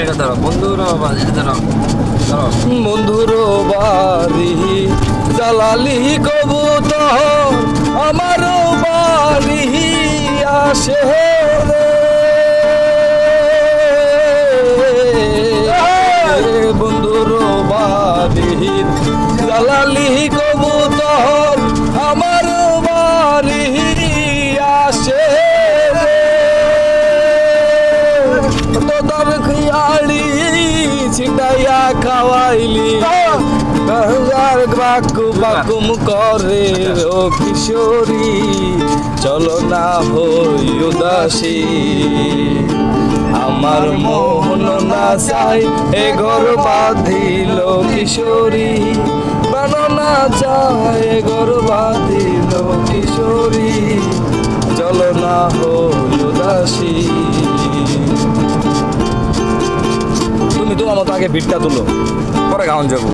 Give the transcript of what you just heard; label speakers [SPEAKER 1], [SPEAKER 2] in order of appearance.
[SPEAKER 1] এটা ধরো ধরো
[SPEAKER 2] বন্ধুর বাড়ি জালালি কবুতর আমার বাড়ি আসে বন্ধুর বাড়ি জালালি কবুতর বাকু করে, ও কিশোরী, চলো না হই উদাসী। আমার মোহন না চাই এ ঘর বাঁধিল কিশোরী। বানো না চাই এ ঘর বাঁধিল কিশোরী। তোমার মতো আগে ভিড়টা তুলো পরে গাউন যাব।